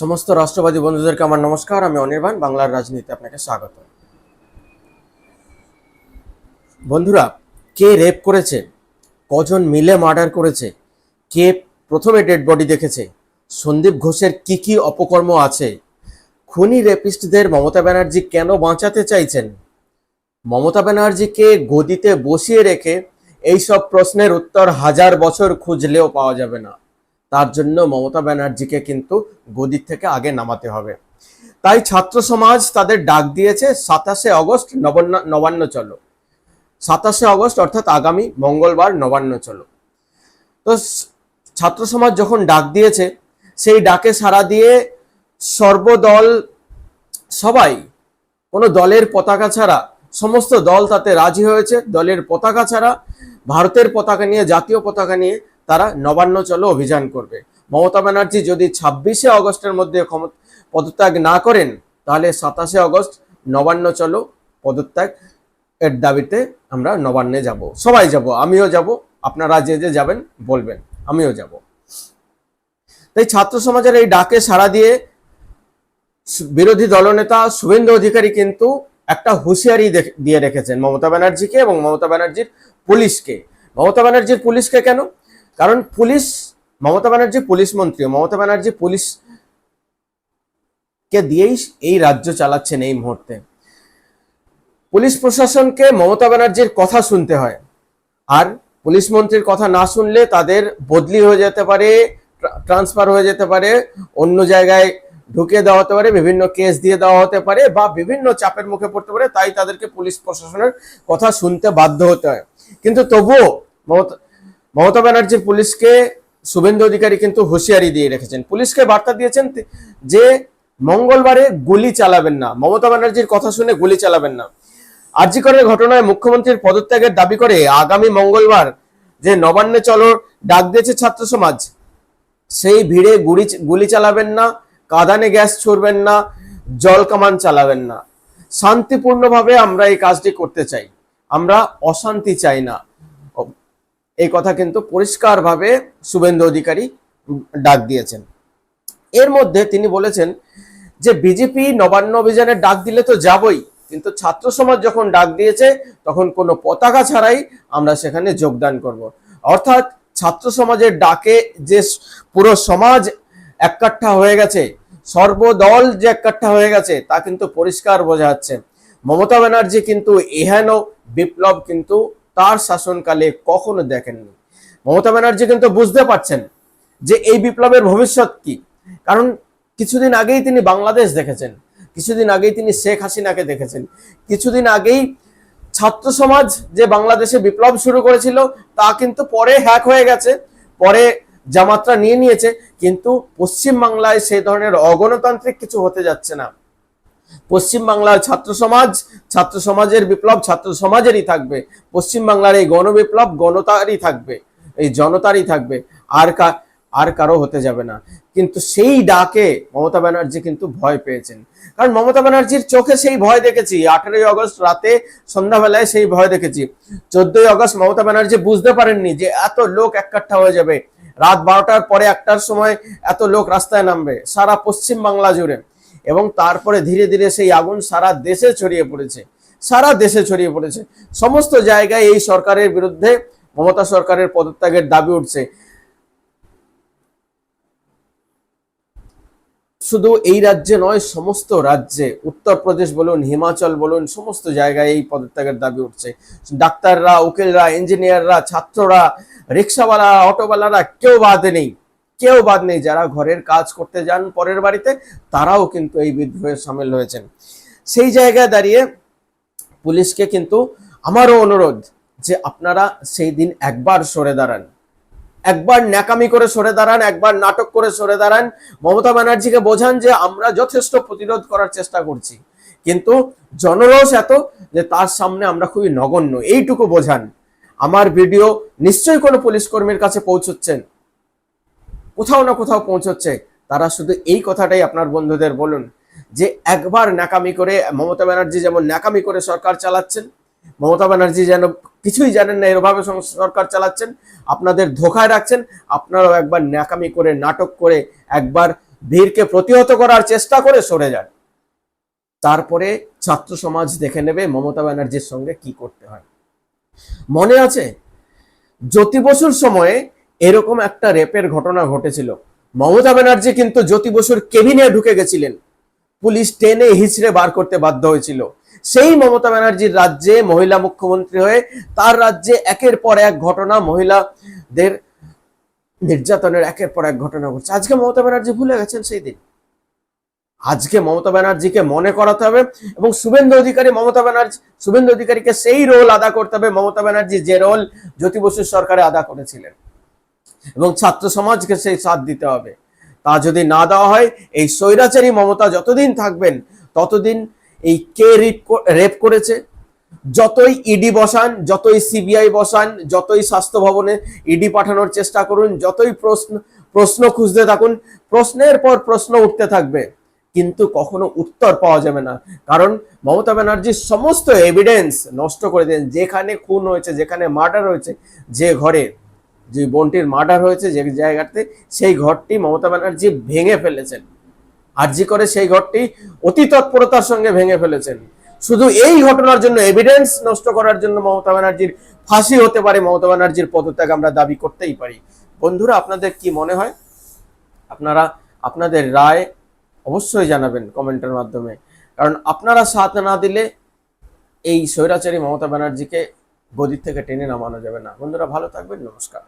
সমস্ত রাষ্ট্রবাদী বন্ধুদেরকে আমার নমস্কার, আমি অনির্বাণ, বাংলার রাজনীতি আপনাকে স্বাগত। বন্ধুরা, কে রেপ করেছে? কজন মিলে মার্ডার করেছে? কে প্রথমে ডেড বডি দেখেছে? সন্দীপ ঘোষের কি কি অপকর্ম আছে? খুনি রেপিস্টদের মমতা ব্যানার্জি কেন বাঁচাতে চাইছেন? মমতা ব্যানার্জিকে গদিতে বসিয়ে রেখে এই সব প্রশ্নের উত্তর হাজার বছর খুঁজলেও পাওয়া যাবে না। তার জন্য মমতা ব্যানার্জিকে কিন্তু গদির থেকে আগে নামাতে হবে। তাই ছাত্র সমাজ তাদের ডাক দিয়েছে, সাতাশে অগস্ট নবান্ন নবান্ন চলো। সাতাশে অগস্ট অর্থাৎ আগামী মঙ্গলবার নবান্ন চলো। তো ছাত্র সমাজ যখন ডাক দিয়েছে, সেই ডাকে সাড়া দিয়ে সর্বদল, সবাই, কোনো দলের পতাকা ছাড়া, সমস্ত দল তাতে রাজি হয়েছে। দলের পতাকা ছাড়া, ভারতের পতাকা নিয়ে, জাতীয় পতাকা নিয়ে তারা নবান্ন চলো অভিযান করবে। মমতা ব্যানার্জি যদি ছাব্বিশে অগস্টের মধ্যে পদত্যাগ না করেন, তাহলে সাতাশে অগস্ট নবান্ন চলো পদত্যাগ এর দাবিতে আমরা নবান্নে যাব। সবাই যাব, আমিও যাব, আপনারা যে যে যাবেন বলবেন, আমিও যাব। তাই ছাত্র সমাজের এই ডাকে সাড়া দিয়ে বিরোধী দলনেতা শুভেন্দু অধিকারী কিন্তু একটা হুঁশিয়ারি দিয়ে রেখেছেন মমতা ব্যানার্জিকে এবং মমতা ব্যানার্জির পুলিশকে। মমতা ব্যানার্জির পুলিশকে কেন? কারণ পুলিশ, মমতা ব্যানার্জি পুলিশ মন্ত্রী, মমতা ব্যানার্জি পুলিশ কে দিয়েই এই রাজ্য চালাচ্ছেন এই মুহূর্তে। পুলিশ প্রশাসনকে মমতা ব্যানার্জির কথা শুনতে হয়। আর পুলিশ মন্ত্রীর কথা না শুনলে তাদের বদলি হয়ে যেতে পারে ট্রান্সফার হয়ে যেতে পারে, অন্য জায়গায় ঢুকে দেওয়া হতে পারে, বিভিন্ন কেস দিয়ে দেওয়া হতে পারে বা বিভিন্ন চাপের মুখে পড়তে পারে, তাই তাদেরকে পুলিশ প্রশাসনের কথা শুনতে বাধ্য হতে হয়। কিন্তু তবুও মমতা মমতা ব্যানার্জির পুলিশকে শুভেন্দু অধিকারী কিন্তু হুঁশিয়ারি দিয়ে রেখেছেন। পুলিশকে বার্তা দিয়েছেন যে মঙ্গলবারে গুলি চালাবেন না। মমতা ব্যানার্জির কথা শুনে গুলি চালাবেন না। আর্জিকরের ঘটনায় মুখ্যমন্ত্রীর পদত্যাগের দাবি করে আগামী মঙ্গলবার যে নবান্নে চলো ডাক দিয়েছে ছাত্র সমাজ, সেই ভিড়ে গুলি গুলি চালাবেন না, কাঁদানে গ্যাস ছুড়বেন না, জল কামান চালাবেন না। শান্তিপূর্ণভাবে আমরা এই কাজটি করতে চাই। আমরা অশান্তি চাই না। এই কথা কিন্তু পরিষ্কারভাবে শুভেন্দু অধিকারী ডাক দিয়েছেন। এর মধ্যে তিনি বলেছেন যে, বিজেপি নবান্ন অভিযানের ডাক দিলে তো যাবই, কিন্তু ছাত্র সমাজ যখন ডাক দিয়েছে, তখন কোনো পতাকা ছাড়াই আমরা সেখানে যোগদান করব। অর্থাৎ ছাত্র সমাজের ডাকে যে পুরো সমাজ এককাঠা হয়ে গেছে, সর্বদল যে এককাঠা হয়ে গেছে, তা কিন্তু পরিষ্কার বোঝা যাচ্ছে। মমতা ব্যানার্জি কিন্তু এহেন বিপ্লব কিন্তু তার শাসনকালে কখনো দেখেননি। মমতা ব্যানার্জি কিন্তু বুঝতে পারছেন যে এই বিপ্লবের ভবিষ্যৎ কি। কারণ কিছুদিন আগেই তিনি বাংলাদেশ দেখেছেন, কিছুদিন আগেই তিনি শেখ হাসিনাকে দেখেছেন, কিছুদিন আগেই ছাত্র সমাজ যে বাংলাদেশে বিপ্লব শুরু করেছিল তা কিন্তু পরে হ্যাক হয়ে গেছে, পরে জামাত্রা নিয়ে নিয়েছে, কিন্তু পশ্চিম বাংলায় সেই ধরনের অগণতান্ত্রিক কিছু হতে যাচ্ছে না। পশ্চিম বাংলার ছাত্র সমাজ, ছাত্র সমাজের বিপ্লব ছাত্র সমাজেরই থাকবে। পশ্চিম বাংলার এই গণবিপ্লব গণতারই থাকবে, এই জনতারই থাকবে। আর কা, আর কারও হতে যাবে না। কিন্তু সেই ডাকে মমতা ব্যানার্জি কিন্তু ভয় পেয়েছেন। কারণ মমতা ব্যানার্জির চোখে সেই ভয় দেখেছি। আঠেরোই অগস্ট রাতে সন্ধ্যাবেলায় সেই ভয় দেখেছি। চোদ্দই অগস্ট মমতা ব্যানার্জি বুঝতে পারেননি যে এত লোক এককাঠা হয়ে যাবে। রাত বারোটার পরে একটার সময় এত লোক রাস্তায় নামবে। সারা পশ্চিম বাংলা জুড়ে। এবং তারপরে ধীরে ধীরে সেই আগুন সারা দেশে ছড়িয়ে পড়েছে। সারা দেশে ছড়িয়ে পড়েছে। সমস্ত জায়গায় এই সরকারের বিরুদ্ধে মমতা সরকারের পদত্যাগের দাবি উঠছে। শুধু এই রাজ্যে নয়, সমস্ত রাজ্যে, উত্তরপ্রদেশ বলুন, হিমাচল বলুন, সমস্ত জায়গায় এই পদত্যাগের দাবি উঠছে। ডাক্তাররা, উকিলরা, ইঞ্জিনিয়াররা, ছাত্ররা, রিক্সাওয়ালা, অটোওয়ালারা কেউ বাদ নেই। কেউ বাদ নেই। যারা ঘরের কাজ করতে যান পরের বাড়িতে, তারাও কিন্তু এই বিদ্রোহে সামিল হয়েছেন। সেই জায়গায় দাঁড়িয়ে পুলিশকে কিন্তু আমারও অনুরোধ যে আপনারা সেই দিন একবার সরে দাঁড়ান। একবার ন্যাকামি করে সরে দাঁড়ান, একবার নাটক করে সরে দাঁড়ান। মমতা ব্যানার্জিকে বোঝান যে আমরা যথেষ্ট প্রতিরোধ করার চেষ্টা করছি। কিন্তু জনরোষ এত যে তার সামনে আমরা খুবই নগণ্য। এইটুকু বোঝান। আমার ভিডিও নিশ্চয়ই কোনো পুলিশ কর্মীর কাছে পৌঁছচ্ছেন। কোথাও না কোথাও পৌঁছচ্ছে, তারা শুধু এই কথাটাই আপনার বন্ধুদের বলুন যে একবার ন্যাকামি করে, মমতা ব্যানার্জি যেমন ন্যাকামি করে সরকার চালাচ্ছেন, মমতা ব্যানার্জি যেন কিছুই জানেন না এরভাবে সরকার চালাচ্ছেন, আপনাদের ধোকায় রাখছেন, আপনারাও একবার ন্যাকামি করে, নাটক করে, একবার ভিড়কে প্রতিহত করার চেষ্টা করে সরে যান। তারপরে ছাত্র সমাজ দেখে নেবে মমতা ব্যানার্জির সঙ্গে কি করতে হয়। মনে আছে? জ্যোতি বসুর সময়ে এরকম একটা রেপের ঘটনা ঘটেছিল। মমতা ব্যানার্জি কিন্তু জ্যোতি বসুর কেবিনে ঢুকে গেছিলেন। পুলিশ টেনে হিচড়ে বার করতে বাধ্য হয়েছিল। সেই মমতা ব্যানার্জির রাজ্যে মহিলা মুখ্যমন্ত্রী হয়ে তার রাজ্যে একের পর এক ঘটনা, মহিলাদের নির্যাতনের একের পর এক ঘটনা ঘটছে। আজকে মমতা ব্যানার্জি ভুলে গেছেন সেই দিন। আজকে মমতা ব্যানার্জিকে মনে করাতে হবে এবং শুভেন্দু অধিকারী মমতা ব্যানার্জি, শুভেন্দু অধিকারীকে সেই রোল আদা করতে হবে। মমতা ব্যানার্জি যে রোল জ্যোতি বসুর সরকারে আদা করেছিলেন। এবং ছাত্র সমাজকে সেই সাথ দিতে হবে। তা যদি না দেওয়া হয়, এই স্বৈরাচারী মমতা যতদিন থাকবেন, ততদিন এই কে রেপ করেছে। যতই ইডি বসান, যতই সিবিআই বসান, যতই স্বাস্থ্য ভবনে ইডি পাঠানোর চেষ্টা করুন, যতই প্রশ্ন প্রশ্ন খুঁজতে থাকুন, প্রশ্নের পর প্রশ্ন উঠতে থাকবে। কিন্তু কখনো উত্তর পাওয়া যাবে না। কারণ মমতা ব্যানার্জির সমস্ত এভিডেন্স নষ্ট করে দেন যেখানে খুন হয়েছে, যেখানে মার্ডার হয়েছে, যে ঘরে যে বোনটির মার্ডার হয়েছে যে জায়গাতে, সেই ঘরটি মমতা ব্যানার্জি ভেঙে ফেলেছেন। আরজি করে সেই ঘরটি অতি তৎপরতার সঙ্গে ভেঙে ফেলেছেন। শুধু এই ঘটনার জন্য এভিডেন্স নষ্ট করার জন্য মমতা ব্যানার্জির ফাঁসি হতে পারে, মমতা ব্যানার্জির পদত্যাগ আমরা দাবি করতেই পারি। বন্ধুরা, আপনাদের কি মনে হয়? আপনারা, আপনাদের রায় অবশ্যই জানাবেন কমেন্টের মাধ্যমে। কারণ আপনারা সাথ না দিলে এই স্বৈরাচারী মমতা ব্যানার্জিকে গদির থেকে টেনে নামানো যাবে না। বন্ধুরা ভালো থাকবেন নমস্কার।